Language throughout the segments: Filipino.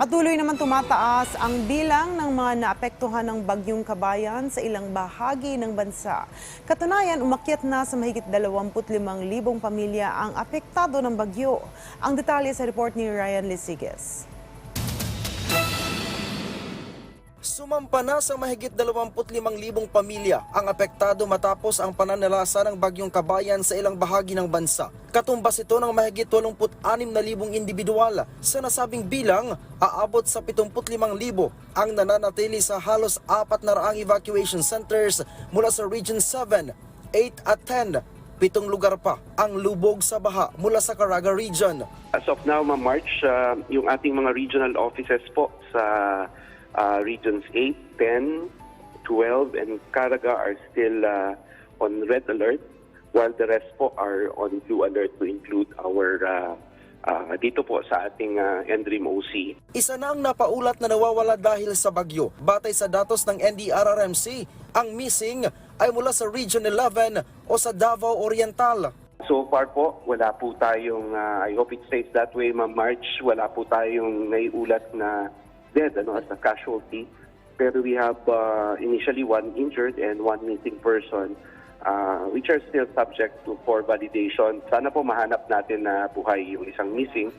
Patuloy naman tumataas ang bilang ng mga naapektuhan ng bagyong kabayan sa ilang bahagi ng bansa. Katunayan, umakyat na sa mahigit 25,000 pamilya ang apektado ng bagyo. Ang detalye sa report ni Ryan Lisiges. Sumampa na sa mahigit 25,000 pamilya ang apektado matapos ang pananalasa ng bagyong kabayan sa ilang bahagi ng bansa. Katumbas ito ng mahigit 86,000 individual. Sa nasabing bilang, aabot sa 75,000 ang nananatili sa halos apat na raang evacuation centers mula sa Region 7, 8 at 10. Pitong lugar pa ang lubog sa baha mula sa Caraga Region. As of now, Ma'am March, uh, yung ating mga regional offices po sa uh, regions 8, 10, 12, and Caraga are still uh, on red alert, while the rest po are on blue alert to include our uh, uh, dito po sa ating uh, NDRIM OC. Isa na ang napaulat na nawawala dahil sa bagyo. Batay sa datos ng NDRRMC, ang missing ay mula sa Region 11 o sa Davao Oriental. So far po, wala po tayong, uh, I hope it stays that way, Ma'am March, wala po tayong naiulat na dead ano, as a casualty. Pero we have uh, initially one injured and one missing person uh, which are still subject to for validation. Sana po mahanap natin na buhay yung isang missing.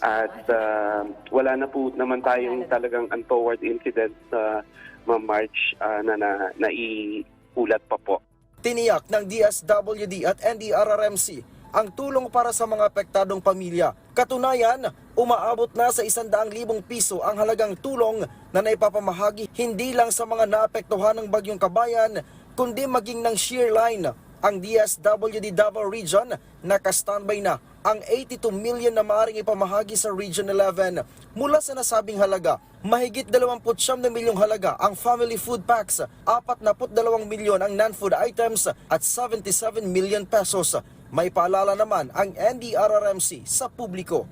At uh, wala na po naman tayong talagang untoward incident sa Ma'am March uh, na, na naiulat pa po. Tiniyak ng DSWD at NDRRMC ang tulong para sa mga apektadong pamilya. Katunayan, umaabot na sa 100,000 piso ang halagang tulong na naipapamahagi hindi lang sa mga naapektuhan ng bagyong kabayan, kundi maging ng shear line. Ang DSWD Davao Region naka-standby na ang 82 million na maaaring ipamahagi sa Region 11. Mula sa nasabing halaga, mahigit 29 na milyong halaga ang family food packs, 42 milyon ang non-food items at 77 million pesos. May paalala naman ang NDRRMC sa publiko.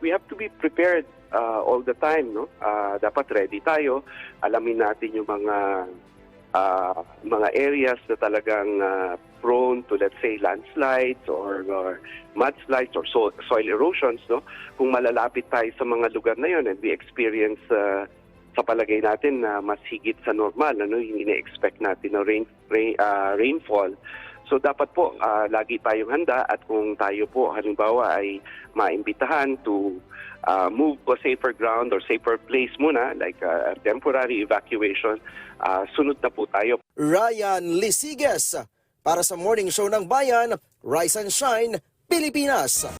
we have to be prepared uh, all the time, no? Uh, dapat ready tayo. Alamin natin yung mga uh, mga areas na talagang uh, prone to let's say landslides or, or mudslides or so, soil erosions, no? Kung malalapit tayo sa mga lugar na yon and we experience uh, sa palagay natin na mas higit sa normal, ano, yung ine-expect natin na rain, rain, uh, rainfall. So dapat po ah, lagi tayong handa at kung tayo po halimbawa ay maimbitahan to ah, move to a safer ground or safer place muna like ah, temporary evacuation, ah, sunod na po tayo. Ryan Lisiges para sa Morning Show ng Bayan, Rise and Shine, Pilipinas.